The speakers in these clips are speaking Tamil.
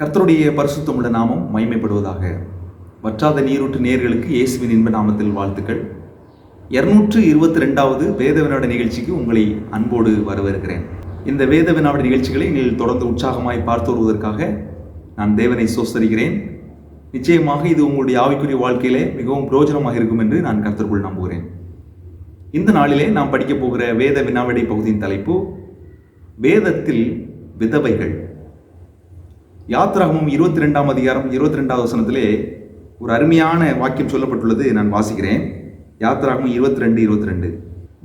கர்த்தருடைய பரிசுத்தமுள்ள நாமம் மயமைப்படுவதாக வற்றாத நீரூற்று நேர்களுக்கு இயேசுவின் இன்ப நாமத்தில் வாழ்த்துக்கள். இருநூற்று இருபத்தி ரெண்டாவது வேத வினாட நிகழ்ச்சிக்கு உங்களை அன்போடு வரவேற்கிறேன். இந்த வேத வினாட நிகழ்ச்சிகளை நீங்கள் தொடர்ந்து உற்சாகமாய் பார்த்து வருவதற்காக நான் தேவனை சோசரிக்கிறேன். நிச்சயமாக இது உங்களுடைய ஆவிக்குரிய வாழ்க்கையிலே மிகவும் பிரயோஜனமாக இருக்கும் என்று நான் கர்த்தருக்குள் நம்புகிறேன். இந்த நாளிலே நாம் படிக்கப் போகிற வேத வினாவிடை பகுதியின் தலைப்பு வேதத்தில் விதவைகள். யாத்ராகமும் இருபத்தி ரெண்டாம் அதிகாரம் இருபத்தி ரெண்டாவது வசனத்திலே ஒரு அருமையான வாக்கியம் சொல்லப்பட்டுள்ளது நான் வாசிக்கிறேன். யாத்ராகமும் இருபத்தி ரெண்டு இருபத்தி ரெண்டு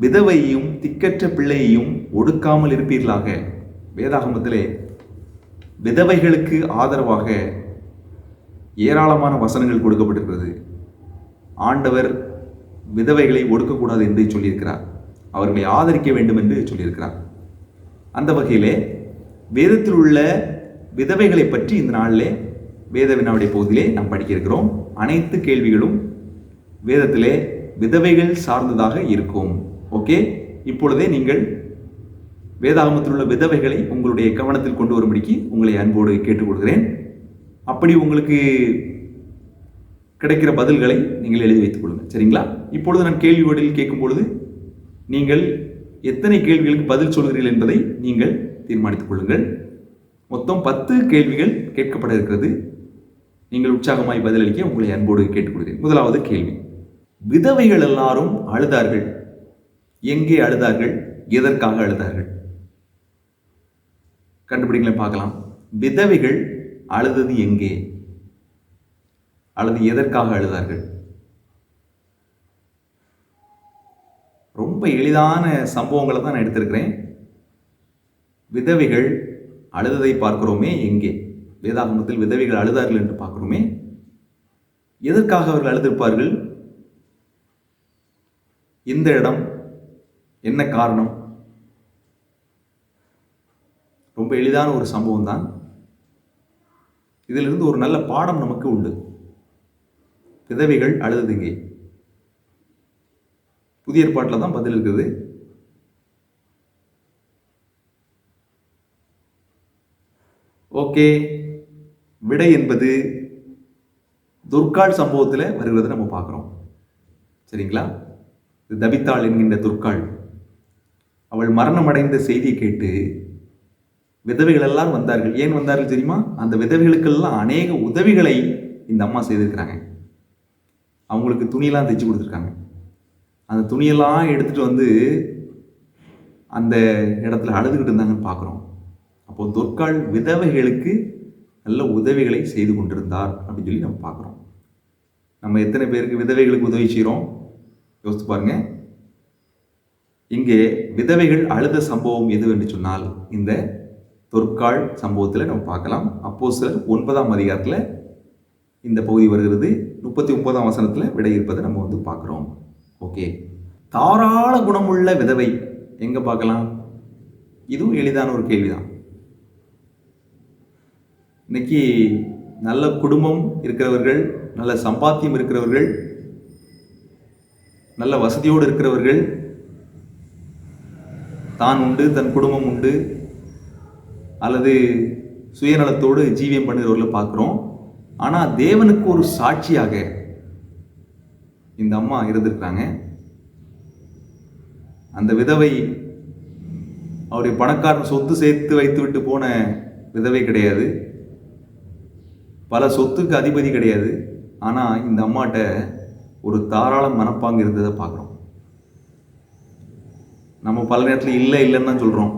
விதவையையும் திக்கற்ற பிள்ளையையும் ஒடுக்காமல் இருப்பீர்களாக. வேதாகமத்திலே விதவைகளுக்கு ஆதரவாக ஏராளமான வசனங்கள் கொடுக்கப்பட்டிருக்கிறது. ஆண்டவர் விதவைகளை ஒடுக்கக்கூடாது என்று சொல்லியிருக்கிறார். அவர்களை ஆதரிக்க வேண்டும் என்று சொல்லியிருக்கிறார். அந்த வகையிலே வேதத்தில் உள்ள விதவைகளை பற்றி இந்த நாளிலே வேத வினாவுடைய பகுதியிலே நாம் படிக்க இருக்கிறோம் அனைத்து கேள்விகளும் வேதத்திலே விதவைகள் சார்ந்ததாக இருக்கும். ஓகே? இப்பொழுதே நீங்கள் வேதாகமத்தில் உள்ள விதவைகளை உங்களுடைய கவனத்தில் கொண்டு வரும்படிக்கு உங்களை அன்போடு கேட்டுக்கொள்கிறேன் அப்படி உங்களுக்கு கிடைக்கிற பதில்களை நீங்கள் எழுதி வைத்துக் கொள்ளுங்கள். சரிங்களா? இப்பொழுது நான் கேள்வி வடிவில் கேட்கும் பொழுது நீங்கள் எத்தனை கேள்விகளுக்கு பதில் சொல்கிறீர்கள் என்பதை நீங்கள் தீர்மானித்துக் கொள்ளுங்கள். மொத்தம் பத்து கேள்விகள் கேட்கப்பட இருக்கிறது நீங்கள் உற்சாகமாய் பதிலளிக்க உங்களை அன்போடு கேட்டுக்கொள்கிறேன். முதலாவது கேள்வி. விதவைகள் எல்லாரும் அழுதார்கள். எங்கே அழுதார்கள்? எதற்காக அழுதார்கள்? கண்டுபிடிங்களேன் பார்க்கலாம். விதவைகள் அழுதது எங்கே? அல்லது எதற்காக அழுதார்கள்? ரொம்ப எளிதான சம்பவங்களை தான் நான் எடுத்திருக்கிறேன். விதவைகள் அழுததை பார்க்கிறோமே எங்கே? வேதாகமத்தில் விதவைகள் அழுதார்கள் என்று பார்க்கிறோமே. எதற்காக அவர்கள் அழுதிருப்பார்கள்? இந்த இடம் என்ன காரணம்? ரொம்ப எளிதான ஒரு சம்பவம் தான். இதிலிருந்து ஒரு நல்ல பாடம் நமக்கு உண்டு. விதவைகள் அழுதது இங்கே. புதிய ஏற்பாட்டில் தான் பதில் இருக்குது. ஓகே. விடை என்பது துர்காள் சம்பவத்தில் வருகிறது நம்ம பார்க்குறோம். சரிங்களா? தபித்தாள் என்கின்ற துர்காள் அவள் மரணமடைந்த செய்தியை கேட்டு விதவைகள் எல்லாம் வந்தார்கள். ஏன் வந்தார்கள் தெரியுமா? அந்த விதவைகளுக்கெல்லாம் அநேக உதவிகளை இந்த அம்மா செய்திருக்கிறாங்க. அவங்களுக்கு துணியெல்லாம் தைச்சு கொடுத்துருக்காங்க. அந்த துணியெல்லாம் எடுத்துகிட்டு வந்து அந்த இடத்துல அழுதுகிட்டு இருந்தாங்கன்னு பார்க்குறோம். அப்போது தொற்கால் விதவைகளுக்கு நல்ல உதவிகளை செய்து கொண்டிருந்தார் அப்படின்னு சொல்லி நம்ம பார்க்குறோம். நம்ம எத்தனை பேருக்கு விதவைகளுக்கு உதவி செய்கிறோம் யோசித்து பாருங்க. இங்கே விதவைகள் அழுத சம்பவம் எது என்று சொன்னால் இந்த தொற்கால் சம்பவத்தில் நம்ம பார்க்கலாம். அப்போ சிலர் ஒன்பதாம் அதிகாரத்தில் இந்த பகுதி வருகிறது. முப்பத்தி ஒன்பதாம் வசனத்தில் விடை இருப்பதை நம்ம வந்து பார்க்குறோம். ஓகே. தாராள குணமுள்ள விதவை எங்கே பார்க்கலாம்? இதுவும் எளிதான ஒரு கேள்விதான். இன்னைக்கு நல்ல குடும்பம் இருக்கிறவர்கள் நல்ல சம்பாத்தியம் இருக்கிறவர்கள் நல்ல வசதியோடு இருக்கிறவர்கள் தான் உண்டு தன் குடும்பம் உண்டு அல்லது சுயநலத்தோடு ஜீவியம் பண்ணுகிறவர்களை பார்க்குறோம். ஆனால் தேவனுக்கு ஒரு சாட்சியாக இந்த அம்மா இருந்திருக்கிறாங்க. அந்த விதவை அவருடைய பணக்காரன் சொத்து சேர்த்து வைத்து விட்டு போன விதவை கிடையாது. பல சொத்துக்கு அதிபதி கிடையாது. ஆனால் இந்த அம்மாட்ட ஒரு தாராள மனப்பாங்கு இருந்ததை பார்க்குறோம். நம்ம பல நேரத்தில் இல்லை இல்லைன்னு தான் சொல்கிறோம்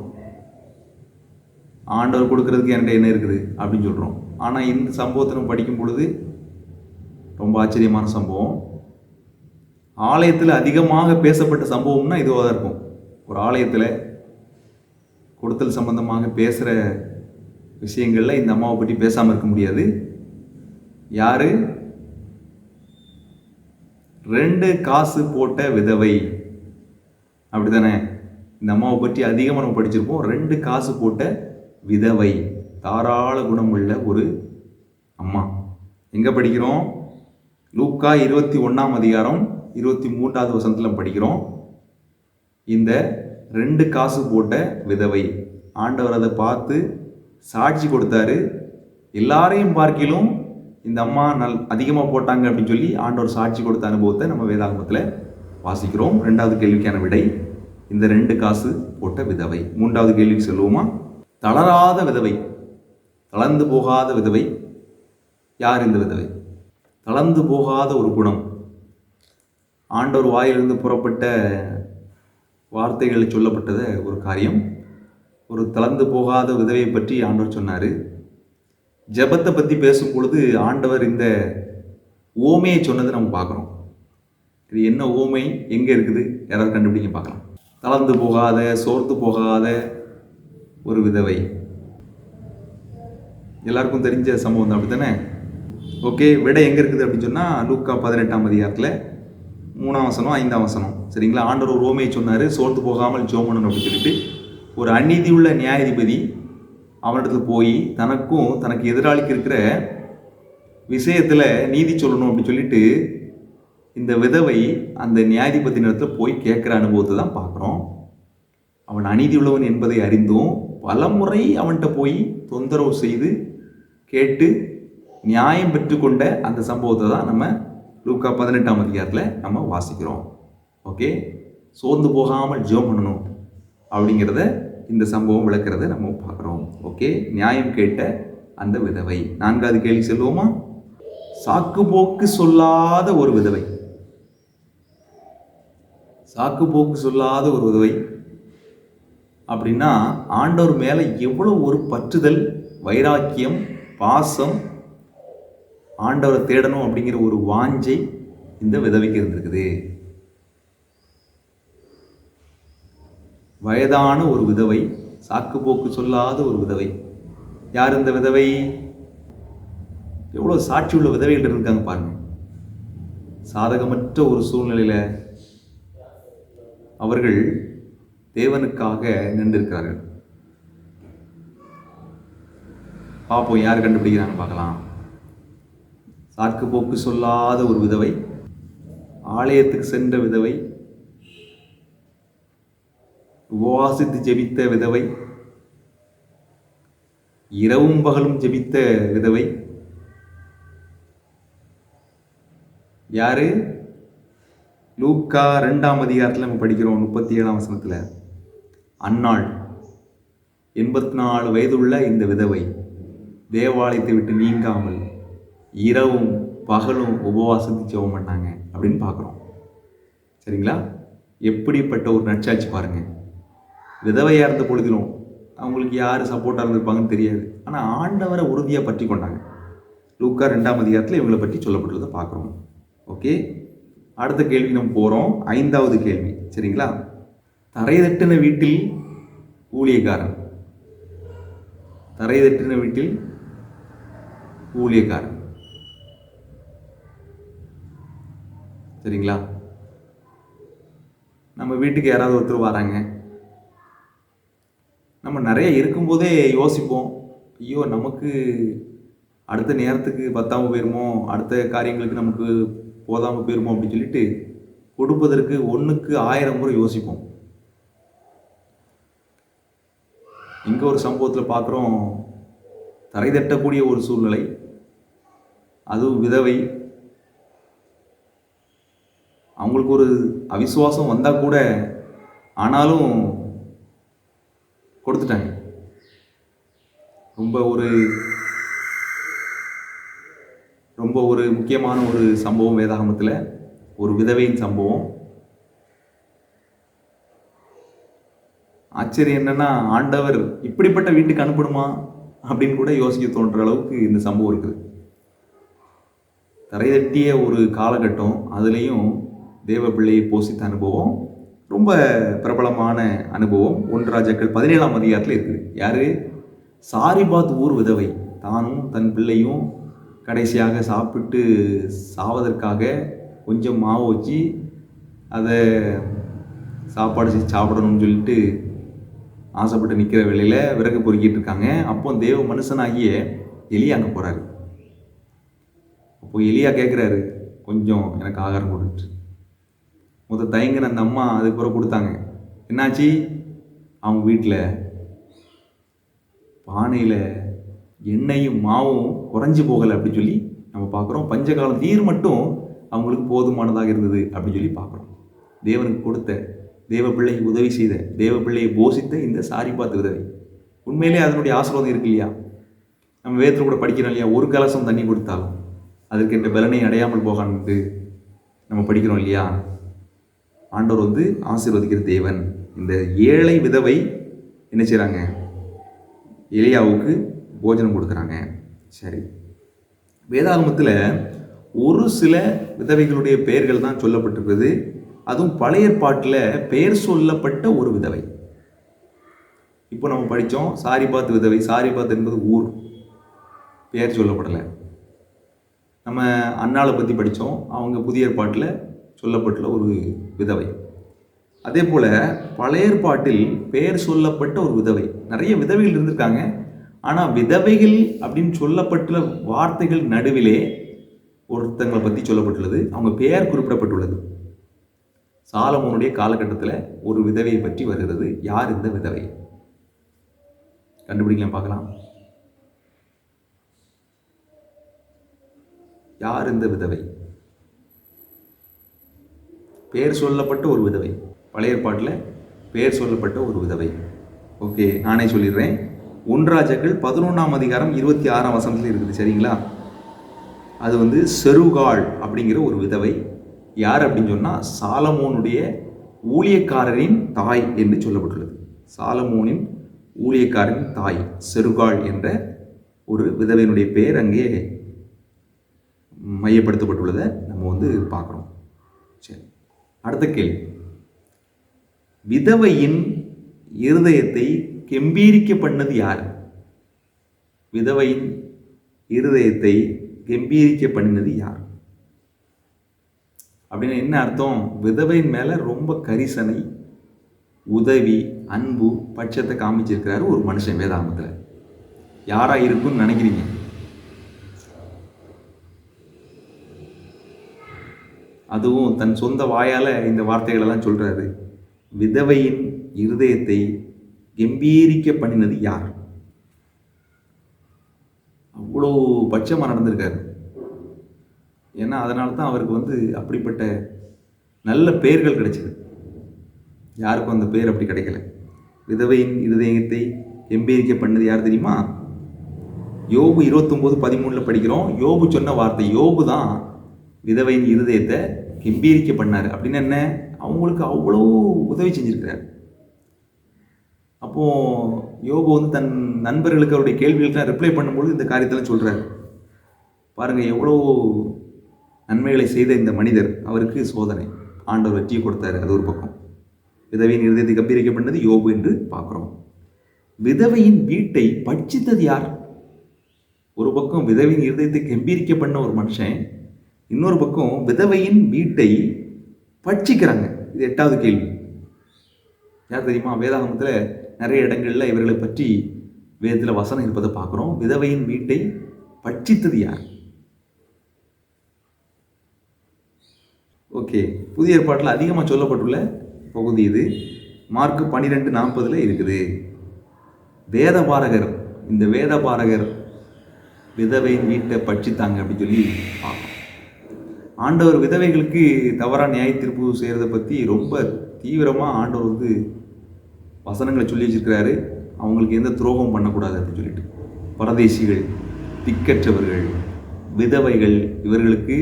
ஆண்டவர் கொடுக்கறதுக்கு என்கிட்ட என்ன இருக்குது? அப்படின்னு சொல்கிறோம் ஆனால் இந்த சம்பவத்தை நம்ம படிக்கும் பொழுது ரொம்ப ஆச்சரியமான சம்பவம். ஆலயத்தில் அதிகமாக பேசப்பட்ட சம்பவம்னா இதுவாக தான் இருக்கும். ஒரு ஆலயத்தில் கொடுத்தல் சம்பந்தமாக பேசுகிற விஷயங்களில் இந்த அம்மாவை பற்றி பேசாமல் இருக்க முடியாது. யார்? ரெண்டு காசு போட்ட விதவை. அப்படிதானே இந்த அம்மாவை பற்றி அதிகமாக நம்ம படிச்சிருப்போம். ரெண்டு காசு போட்ட விதவை. தாராள குணம் உள்ள ஒரு அம்மா. எங்கே படிக்கிறோம்? லூக்கா இருபத்தி ஒன்றாம் அதிகாரம் இருபத்தி மூன்றாவது வசனத்தில் படிக்கிறோம். இந்த ரெண்டு காசு போட்ட விதவை. ஆண்டவர் அதை பார்த்து சாட்சி கொடுத்தாரு. எல்லாரையும் பார்க்கிலும் இந்த அம்மா நல் அதிகமாக போட்டாங்க அப்படின்னு சொல்லி ஆண்டவர் சாட்சி கொடுத்த அனுபவத்தை நம்ம வேதாகமத்தில் வாசிக்கிறோம். ரெண்டாவது கேள்விக்கான விடை இந்த ரெண்டு காசு போட்ட விதவை. மூன்றாவது கேள்விக்கு சொல்லுவோமா? தளராத விதவை. தளர்ந்து போகாத விதவை. யார் இந்த விதவை? தளர்ந்து போகாத ஒரு குணம். ஆண்டவர் வாயிலிருந்து புறப்பட்ட வார்த்தைகள் சொல்லப்பட்டத ஒரு காரியம். ஒரு தளர்ந்து போகாத விதவையை பற்றி ஆண்டவர் சொன்னார். ஜெபத்தை பற்றி பேசும் பொழுது ஆண்டவர் இந்த ஓமையை சொன்னதை நம்ம பார்க்குறோம். இது என்ன ஓமை? எங்கே இருக்குது? யாராவது கண்டுபிடிக்க பார்க்கலாம். தளர்ந்து போகாத சோர்ந்து போகாத ஒரு விதவை. எல்லாருக்கும் தெரிஞ்ச சம்பவம் தான் அப்படி தானே ஓகே விடை எங்கே இருக்குது அப்படின்னு சொன்னால் லூக்கா பதினெட்டாம் அதிகாரத்தில் மூணாம் வசனம் ஐந்தாம் வசனம். சரிங்களா? ஆண்டவர் ஒரு ஓமையை சொன்னார் சோர்ந்து போகாமல் ஜோமனன் அப்படின்னு சொல்லிட்டு. ஒரு அநீதி உள்ள நியாயாதிபதி அவனிடத்தில் போய் தனக்கும் தனக்கு எதிராளிக்கு இருக்கிற விஷயத்தில் நீதி சொல்லணும் அப்படின்னு சொல்லிட்டு இந்த விதவை அந்த நியாயாதிபதியினிடத்தில் போய் கேட்குற அனுபவத்தை தான் பார்க்குறோம். அவன் அநீதி உள்ளவன் என்பதை அறிந்தும் பலமுறை அவன்கிட்ட போய் தொந்தரவு செய்து கேட்டு நியாயம் பெற்றுக்கொண்ட அந்த சம்பவத்தை தான் நம்ம லூக்கா பதினெட்டாம் அதிகாரத்தில் நம்ம வாசிக்கிறோம். ஓகே? சோர்ந்து போகாமல் ஜெபம் பண்ணணும் அப்படிங்கிறத இந்த சம்பவம் விளக்கிறத நம்ம பார்க்குறோம். ஓகே நியாயம் கேட்ட அந்த விதவை. நான்காவது கேள்வி செல்வோமா? சாக்கு போக்கு சொல்லாத ஒரு விதவை. சாக்கு போக்கு சொல்லாத ஒரு விதவை. அப்படின்னா ஆண்டவர் மேலே எவ்வளோ ஒரு பற்றுதல் வைராக்கியம் பாசம் ஆண்டவரை தேடணும் அப்படிங்கிற ஒரு வாஞ்சை இந்த விதவைக்கு இருந்திருக்குது. வயதான ஒரு விதவை சாக்கு போக்கு சொல்லாத ஒரு விதவை. யார் இந்த விதவை? எவ்வளோ சாட்சி உள்ள விதவைகள் இருக்காங்க பாருங்க. சாதகமற்ற ஒரு சூழ்நிலையில் அவர்கள் தேவனுக்காக நின்றிருக்கிறார்கள். பார்ப்போம் யார் கண்டுபிடிக்கிறாங்க பார்க்கலாம். சாக்கு போக்கு சொல்லாத ஒரு விதவை ஆலயத்துக்கு சென்ற விதவை உபவாசித்து ஜெபித்த விதவை இரவும் பகலும் ஜெபித்த விதவை. யாரு? லூக்கா ரெண்டாம் அதிகாரத்தில் நம்ம படிக்கிறோம் முப்பத்தி ஏழாம் வசனத்தில். அன்னாள் எண்பத்தி நாலு வயதுள்ள இந்த விதவை தேவாலயத்தை விட்டு நீங்காமல் இரவும் பகலும் உபவாசத்து ஜெபம் பண்ணாங்க அப்படின்னு பார்க்குறோம். சரிங்களா? எப்படிப்பட்ட ஒரு நட்சாட்சி பாருங்கள் விதவையாக இருந்த பொழுதிலும் அவங்களுக்கு யார் சப்போர்ட்டாக இருந்திருப்பாங்கன்னு தெரியாது. ஆனால் ஆண்டவரை உறுதியாக பற்றி கொண்டாங்க. லூக்கா ரெண்டாம் அதிகாரத்தில் இவங்களை பற்றி சொல்லப்பட்டுள்ளதை பார்க்குறோம். ஓகே அடுத்த கேள்வி நம்ம போகிறோம் ஐந்தாவது கேள்வி. சரிங்களா? தரை தட்டின வீட்டில் ஊழியக்காரன். தரை தட்டின வீட்டில் ஊழியக்காரன். சரிங்களா? நம்ம வீட்டுக்கு யாராவது ஒருத்தர் வராங்க. நம்ம நிறைய இருக்கும்போதே யோசிப்போம். ஐயோ நமக்கு அடுத்த நேரத்துக்கு பத்தாமல் போயிருமோ? அடுத்த காரியங்களுக்கு நமக்கு போதாமல் போயிருமோ? அப்படின்னு சொல்லிட்டு கொடுப்பதற்கு ஒன்றுக்கு ஆயிரம் முறை யோசிப்போம். இங்கே ஒரு சம்பவத்தில் பார்க்குறோம் தரை தட்டக்கூடிய ஒரு சூழ்நிலை. அதுவும் விதவை. அவங்களுக்கு ஒரு அவிசுவாசம் வந்தால் கூட ஆனாலும் கொடுத்துட்டாங்க. ரொம்ப ஒரு ரொம்ப ஒரு முக்கியமான ஒரு சம்பவம் வேதாகமத்தில். ஒரு விதவையின் சம்பவம். ஆச்சரியம் என்னன்னா ஆண்டவர் இப்படிப்பட்ட வீட்டுக்கு அனுப்பணுமா? அப்படின்னு கூட யோசிக்க தோன்ற அளவுக்கு இந்த சம்பவம் இருக்குது. தரைதட்டிய ஒரு காலகட்டம் அதுலேயும் தேவ பிள்ளையை போசித்த அனுபவம். ரொம்ப பிரபலமான அனுபவம். ஒன்று ராஜாக்கள் பதினேழாம் அதிகாரத்தில் இருக்குது. யார்? சாரிபாத் ஊர் விதவை. தானும் தன் பிள்ளையும் கடைசியாக சாப்பிட்டு சாவதற்காக கொஞ்சம் மாவு வச்சு அதை சாப்பாடு செஞ்சு சாப்பிடணும்னு சொல்லிட்டு ஆசைப்பட்டு நிற்கிற வேலையில் விறகு பொறுக்கிட்டு இருக்காங்க. அப்போ தேவ மனுஷனாகிய எலியா அங்கே போகிறாரு அப்போ எலியா கேட்குறாரு கொஞ்சம் எனக்கு ஆகாரம் கொடுத்து. முத தயங்கின அந்த அம்மா அதுக்கப்புறம் கொடுத்தாங்க. என்னாச்சு? அவங்க வீட்டில் பானையில் எண்ணெயும் மாவும் குறைஞ்சி போகலை அப்படின்னு சொல்லி நம்ம பார்க்குறோம். பஞ்சகால நீர் மட்டும் அவங்களுக்கு போதுமானதாக இருந்தது அப்படின்னு சொல்லி பார்க்குறோம். தேவனுக்கு கொடுத்த தேவ பிள்ளைக்கு உதவி செய்த தேவ பிள்ளையை போஷித்த இந்த சாரி பார்த்து விதவை. உண்மையிலே அதனுடைய ஆசீர்வாதம் இருக்கு இல்லையா? நம்ம வேத்தில் கூட படிக்கிறோம் இல்லையா? ஒரு கலசம் தண்ணி கொடுத்தாலும் அதற்கு அதற்கென்ற பலனை அடையாமல் போகான்னு நம்ம படிக்கிறோம் இல்லையா? ஆண்டவர் வந்து ஆசீர்வதிக்கிற தேவன். இந்த ஏழை விதவை என்ன செய்கிறாங்க எலியாவுக்கு போஜனம் கொடுக்குறாங்க. சரி. வேதாகமத்தில் ஒரு சில விதவைகளுடைய பெயர்கள் தான் சொல்லப்பட்டிருக்குது. அதுவும் பழைய பாட்டில் பெயர் சொல்லப்பட்ட ஒரு விதவை. இப்போ நம்ம படித்தோம் சாரிபாத் விதவை. சாரிபாத் என்பது ஊர். பெயர் சொல்லப்படலை. நம்ம அண்ணாவை பற்றி படித்தோம் அவங்க புதிய ஏற்பாட்டில் சொல்லப்பட்டுள்ள ஒரு விதவை. அதே போல் பழையற்பாட்டில் பெயர் சொல்லப்பட்ட ஒரு விதவை. நிறைய விதவைகள் இருந்திருக்காங்க. ஆனால் விதவைகள் அப்படின்னு சொல்லப்பட்டுள்ள வார்த்தைகள் நடுவிலே ஒருத்தங்களை பற்றி சொல்லப்பட்டுள்ளது. அவங்க பெயர் குறிப்பிடப்பட்டுள்ளது. சாலமோனுடைய காலகட்டத்தில் ஒரு விதவையை பற்றி வருகிறது. யார் இந்த விதவை? கண்டுபிடிக்கலாம் பார்க்கலாம். யார் இந்த விதவை? பெயர் சொல்லப்பட்ட ஒரு விதவை. பழைய ஏற்பாட்டில் பெயர் சொல்லப்பட்ட ஒரு விதவை. ஓகே நானே சொல்லிடுறேன். ஒன்றாஜர்கள் பதினொன்றாம் அதிகாரம் இருபத்தி ஆறாம் வசனத்தில் இருக்குது சரிங்களா? அது வந்து செருகாள் அப்படிங்கிற ஒரு விதவை. யார் அப்படின்னு சொன்னால் சாலமோனுடைய ஊழியக்காரரின் தாய் என்று சொல்லப்பட்டுள்ளது. சாலமோனின் ஊழியக்காரரின் தாய் செருகாள் என்ற ஒரு விதவையினுடைய பெயர் அங்கே மையப்படுத்தப்பட்டுள்ளதை நம்ம வந்து பார்க்குறோம். சரி. அடுத்த கேள்வி. விதவையின் இருதயத்தை கெம்பீரிக்க பண்ணது யார்? விதவையின் இருதயத்தை கெம்பீரிக்க பண்ணினது யார்? அப்படின்னு என்ன அர்த்தம்? விதவையின் மேலே ரொம்ப கரிசனை உதவி அன்பு பட்சத்தை காமிச்சிருக்கிறாரு ஒரு மனுஷன் வேதாமத்தில் யாராக இருக்கும்னு நினைக்கிறீங்க? அதுவும் தன் சொந்த வாயால் இந்த வார்த்தைகளெல்லாம் சொல்கிறாரு விதவையின் இருதயத்தை கம்பீரிக்க பண்ணினது யார்? அவ்வளோ பட்சமாக நடந்திருக்காரு. ஏன்னா அதனால தான் அவருக்கு வந்து அப்படிப்பட்ட நல்ல பெயர்கள் கிடைச்சிது. யாருக்கும் அந்த பேர் அப்படி கிடைக்கல. விதவையின் இருதயத்தை எம்பீரிக்க பண்ணது யார் தெரியுமா? யோபு இருபத்தொம்போது பதிமூணில் படிக்கிறோம். யோபு சொன்ன வார்த்தை யோபு தான் விதவையின் இருதயத்தை கெம்பீரிக்க பண்ணார். அப்படின்னு என்ன? அவங்களுக்கு அவ்வளோ உதவி செஞ்சுருக்கிறார். அப்போது யோபு வந்து தன் நண்பர்களுக்கு அவருடைய கேள்விகளுக்கு ரிப்ளை பண்ணும்பொழுது இந்த காரியத்தெல்லாம் சொல்கிறார் பாருங்கள் எவ்வளோ நன்மைகளை செய்த இந்த மனிதர். அவருக்கு சோதனை. ஆண்டவர் வெற்றியை கொடுத்தாரு அது ஒரு பக்கம். விதவையின் இருதயத்தை கம்பீரிக்க பண்ணது யோபு என்று பார்க்குறோம். விதவையின் வீட்டை பட்சித்தது யார்? ஒரு பக்கம் விதவையின் இருதயத்தை கம்பீரிக்க பண்ண ஒரு மனுஷன் இன்னொரு பக்கம் விதவையின் வீட்டை பட்சிக்கிறாங்க. இது எட்டாவது கேள்வி. யார் தெரியுமா? வேதாகமத்தில் நிறைய இடங்களில் இவர்களை பற்றி வேதத்தில் வசனம் இருப்பதை பார்க்குறோம். விதவையின் வீட்டை பட்சித்தது யார்? ஓகே புதிய ஏற்பாட்டில் அதிகமாக சொல்லப்பட்டுள்ள பகுதி இது. மார்க் பன்னிரெண்டு நாற்பதில் இருக்குது. வேத பாரகர் இந்த வேத பாரகர் விதவையின் வீட்டை பட்சித்தாங்க அப்படின்னு சொல்லி பார்க்கணும் ஆண்டவர் விதவைகளுக்கு தவறாக நியாய தீர்ப்பு செய்கிறத பற்றி ரொம்ப தீவிரமாக ஆண்டவர் வந்து வசனங்களை சொல்லி வச்சிருக்கிறாரு. அவங்களுக்கு எந்த துரோகம் பண்ணக்கூடாது அப்படின்னு சொல்லிட்டு. பரதேசிகள் திக்கற்றவர்கள் விதவைகள் இவர்களுக்கு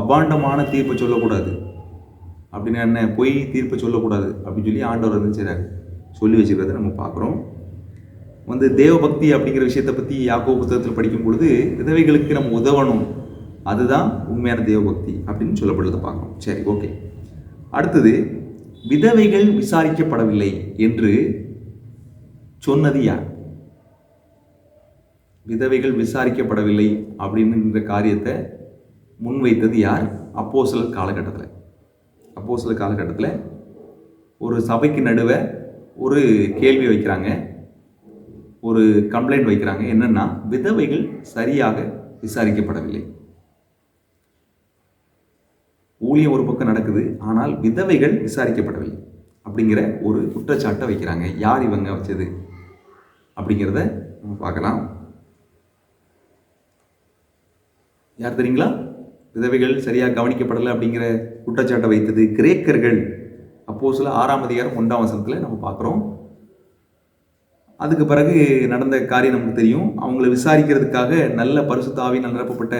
அபாண்டமான தீர்ப்பை சொல்லக்கூடாது. அப்படின்னு என்ன பொய் தீர்ப்பை சொல்லக்கூடாது அப்படின்னு சொல்லி ஆண்டவர் வந்து செய்கிறார் சொல்லி வச்சுக்கிறத நம்ம பார்க்குறோம். வந்து தேவபக்தி அப்படிங்கிற விஷயத்தை பற்றி யாக்கோ புத்தகத்தில் படிக்கும் பொழுது விதவைகளுக்கு நம்ம உதவணும். அதுதான் உண்மையான தேவபக்தி அப்படின்னு சொல்லப்படுறதை பார்க்கணும். சரி ஓகே அடுத்தது விதவைகள் விசாரிக்கப்படவில்லை என்று சொன்னது யார்? விதவைகள் விசாரிக்கப்படவில்லை அப்படின்ற காரியத்தை முன்வைத்தது யார்? அப்போ சில காலகட்டத்தில். அப்போ சில காலகட்டத்தில் ஒரு சபைக்கு நடுவே ஒரு கேள்வி வைக்கிறாங்க. ஒரு கம்ப்ளைண்ட் வைக்கிறாங்க. என்னென்னா விதவைகள் சரியாக விசாரிக்கப்படவில்லை. ஊழியம் ஒரு பக்கம் நடக்குது ஆனால் விதவைகள் விசாரிக்கப்படவில்லை அப்படிங்கிற ஒரு குற்றச்சாட்டை வைக்கிறாங்க. யார் இவங்க வச்சது அப்படிங்கிறத நம்ம பார்க்கலாம். யார் தெரியுங்களா? விதவைகள் சரியாக கவனிக்கப்படலை அப்படிங்கிற குற்றச்சாட்டை வைத்தது கிரேக்கர்கள். அப்போ சில ஆறாம் அதிகாரம் ஒன்றாம் வசனத்தில் நம்ம பார்க்குறோம். அதுக்கு பிறகு நடந்த காரியம் நமக்கு தெரியும். அவங்கள விசாரிக்கிறதுக்காக நல்ல பரிசுத்தாவின் நிரப்பப்பட்ட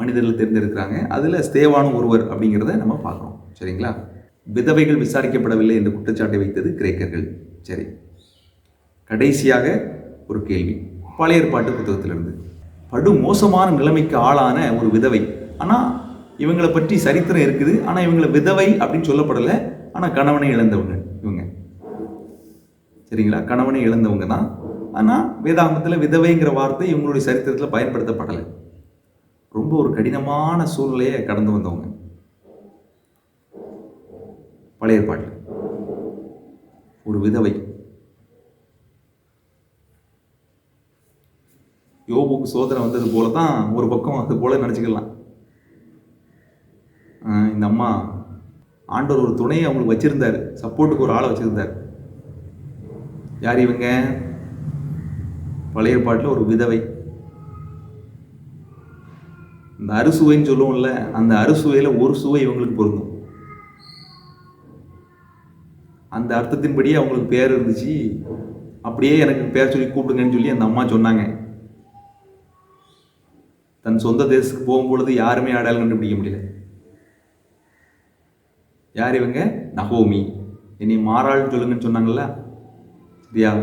மனிதர்கள் தேர்ந்தெடுக்கிறாங்க அதில் ஸ்தேவானும் ஒருவர் அப்படிங்கிறத நம்ம பார்க்குறோம். சரிங்களா? விதவைகள் விசாரிக்கப்படவில்லை என்று குற்றச்சாட்டை வைத்தது கிரேக்கர்கள். சரி. கடைசியாக ஒரு கேள்வி. பழைய ஏற்பாட்டு புத்தகத்திலிருந்து. படு மோசமான நிலைமைக்கு ஆளான ஒரு விதவை. ஆனால் இவங்களை பற்றி சரித்திரம் இருக்குது. ஆனால் இவங்களை விதவை அப்படின்னு சொல்லப்படலை. ஆனால் கணவனை இழந்தவங்க இவங்க. சரிங்களா? கணவனை இழந்தவங்க தான். ஆனால் வேதாந்தத்தில் விதவைங்கிற வார்த்தை இவங்களுடைய சரித்திரத்தில் பயன்படுத்தப்படலை. ரொம்ப ஒரு கடினமான சூழ்நிலையை கடந்து வந்தவங்க. பழைய ஏற்பாட்டில் ஒரு விதவை. யோபுக்கு சோதனை வந்தது போல தான் ஒரு பக்கம் அது போல நினச்சிக்கலாம் இந்த அம்மா ஆண்டவர் ஒரு துணையை அவங்களுக்கு வச்சுருந்தார். சப்போர்ட்டுக்கு ஒரு ஆளை வச்சுருந்தார். யார் இவங்க? பழைய பாட்டில் ஒரு விதவை. இந்த அறுசுவைன்னு சொல்லுவோம்ல அந்த அறுசுவையில் ஒரு சுவை இவங்களுக்கு பொருந்தும். அந்த அர்த்தத்தின்படியே அவங்களுக்கு பேர் இருந்துச்சு. அப்படியே எனக்கு பேர் சொல்லி கூப்பிடுங்கன்னு சொல்லி அந்த அம்மா சொன்னாங்க. தன் சொந்த தேசத்துக்கு போகும்பொழுது யாருமே அடையாளம் கண்டுபிடிக்க முடியல. யார் இவங்க? நகோமி. இனி மாறாள் சொல்லுங்கன்னு சொன்னாங்கல்ல? சரியா?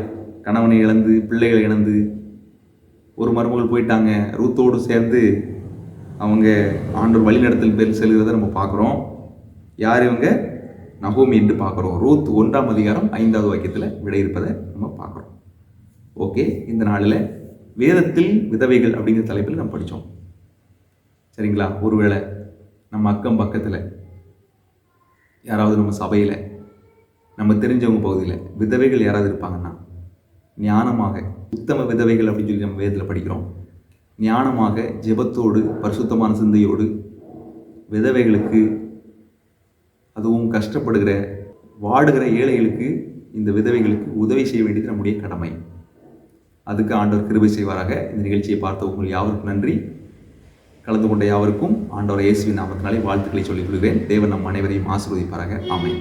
கணவனை இழந்து பிள்ளைகளை இழந்து ஒரு மருமகள் போயிட்டாங்க. ரூத்தோடு சேர்ந்து அவங்க ஆண்டோர் வழிநடத்தல் பேர் செல்கிறத நம்ம பார்க்குறோம். யார் இவங்க? நகோமி என்று பார்க்குறோம். ரூத் ஒன்றாம் அதிகாரம் ஐந்தாவது வாக்கியத்தில் விடை இருப்பதை நம்ம பார்க்குறோம். ஓகே இந்த நாளில் வேதத்தில் விதவைகள் அப்படிங்கிற தலைப்பில் நம்ம படித்தோம் சரிங்களா? ஒருவேளை நம்ம அக்கம் பக்கத்தில் யாராவது நம்ம சபையில் நம்ம தெரிஞ்சவங்க பகுதியில் விதவைகள் யாராவது இருப்பாங்கன்னா ஞானமாக உத்தம விதவைகள் அப்படின்னு சொல்லி நம்ம வேதத்தில் படிக்கிறோம். ஞானமாக ஜெபத்தோடு பரிசுத்தமான சிந்தையோடு விதவைகளுக்கு அதுவும் கஷ்டப்படுகிற வாடுகிற ஏழைகளுக்கு இந்த விதவைகளுக்கு உதவி செய்ய வேண்டியது நம்முடைய கடமை. அதுக்கு ஆண்டவர் கிருபை செய்வாராக. இந்த நிகழ்ச்சியை பார்த்த உங்கள் யாவருக்கும் நன்றி. கலந்து கொண்ட யாவருக்கும் ஆண்டவர் இயேசுவின் நாமத்தினாலே வாழ்த்துக்களை சொல்லிக் கொள்கிறேன். தேவன் நம் அனைவரையும் ஆசிர்வதிப்பாராக. ஆமை